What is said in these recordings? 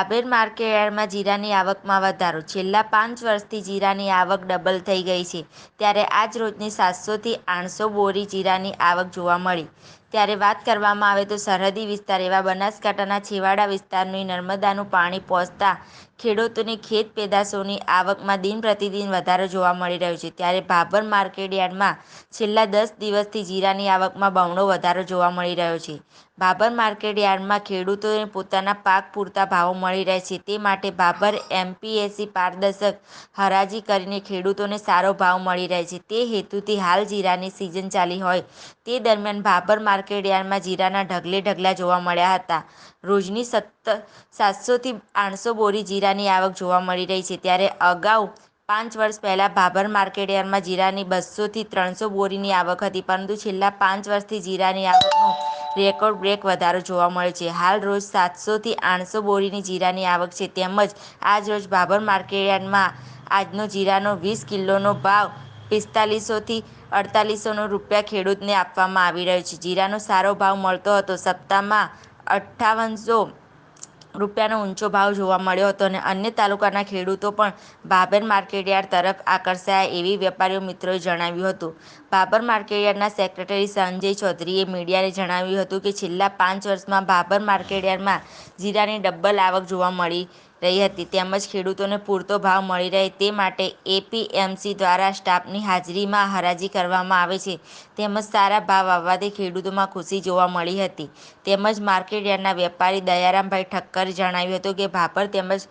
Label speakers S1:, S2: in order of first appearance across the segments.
S1: બાબેર માર્કેટયાર્ડમાં જીરાની આવકમાં વધારો. છેલ્લા પાંચ વર્ષથી જીરાની આવક ડબલ થઈ ગઈ છે. ત્યારે આજ રોજની સાતસોથી આઠસો બોરી જીરાની આવક જોવા મળી. ત્યારે વાત કરવામાં આવે તો સરહદી વિસ્તાર એવા બનાસકાંઠાના છેવાડા વિસ્તારની નર્મદાનું પાણી પહોંચતા ખેડૂતોની ખેત પેદાશોની આવકમાં દિન પ્રતિદિન વધારો જોવા મળી રહ્યો છે. ત્યારે ભાભર માર્કેટયાર્ડમાં છેલ્લા દસ દિવસથી જીરાની આવકમાં બમણો વધારો જોવા મળી રહ્યો છે. ભાભર માર્કેટયાર્ડમાં ખેડૂતોને પોતાના પાક પૂરતા ભાવો મળી રહે છે. તે માટે ભાભર એમપીએસસી પારદર્શક હરાજી કરીને ખેડૂતોને સારો ભાવ મળી રહે છે. તે હેતુથી હાલ જીરાની સિઝન ચાલી હોય તે દરમિયાન ભાભર માર્કેટયાર્ડમાં જીરાના ઢગલે ઢગલા જોવા મળ્યા હતા. રોજની સત્તર સાતસોથી આઠસો બોરી જીરાની આવક જોવા મળી રહી છે. ત્યારે અગાઉ પાંચ વર્ષ પહેલાં ભાભર માર્કેટયાર્ડમાં જીરાની બસોથી ત્રણસો બોરીની આવક હતી, પરંતુ છેલ્લા પાંચ વર્ષથી જીરાની આવકનો રેકોર્ડ બ્રેક વધારો જોવા મળે છે. હાલ રોજ સાતસોથી આઠસો બોરીની જીરાની આવક છે. તેમજ આજ રોજ ભાભર માર્કેટયાર્ડમાં આજનો જીરાનો વીસ કિલોનો ભાવ પિસ્તાલીસોથી અડતાલીસોનો રૂપિયા ખેડૂતને આપવામાં આવી રહ્યો છે. જીરાનો સારો ભાવ મળતો હતો. સપ્તાહમાં અઠ્ઠાવનસો રૂપિયાનો ઊંચો ભાવ જોવા મળ્યો હતો અને અન્ય તાલુકાના ખેડૂતો પણ ભાભર માર્કેટયાર્ડ તરફ આકર્ષાયા એવી વેપારીઓ મિત્રોએ જણાવ્યું હતું. ભાભર માર્કેટયાર્ડના સેક્રેટરી સંજય ચૌધરીએ મીડિયાને જણાવ્યું હતું કે છેલ્લા પાંચ વર્ષમાં ભાભર માર્કેટયાર્ડમાં જીરાની ડબલ આવક જોવા મળી રહી હતી. તેમજ ખેડૂતોને પૂરતો ભાવ મળી રહે તે માટે એપીએમસી દ્વારા સ્ટાફની હાજરીમાં હરાજી કરવામાં આવે છે. તેમજ સારા ભાવ આવવાથી ખેડૂતોમાં ખુશી જોવા મળી હતી. તેમજ માર્કેટયાર્ડના વેપારી દયારામભાઈ ઠક્કરે જણાવ્યું હતું કે, ભાભર તેમજ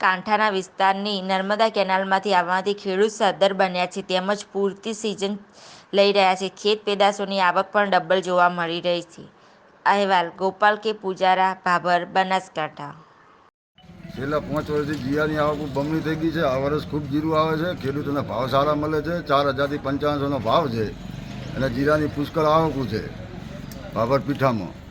S1: કાંઠાના વિસ્તારની નર્મદા કેનાલમાંથી આવવાથી ખેડૂત સદ્ધર બન્યા છે. તેમજ પૂરતી સિઝન લઈ રહ્યા છે. ખેત પેદાશોની આવક પણ ડબલ જોવા મળી રહી છે. અહેવાલ, ગોપાલ કે પૂજારા, ભાભર, બનાસકાંઠા.
S2: છેલ્લા પાંચ વર્ષથી જીરાની આવક બમણી થઈ ગઈ છે. આ વર્ષ ખૂબ જીરું આવે છે. ખેડૂતોને ભાવ સારા મળે છે. ચાર હજારથી પંચાવનસોનો ભાવ છે. અને જીરાની પુષ્કળ આવકું છે. બાબર પીઠામાં.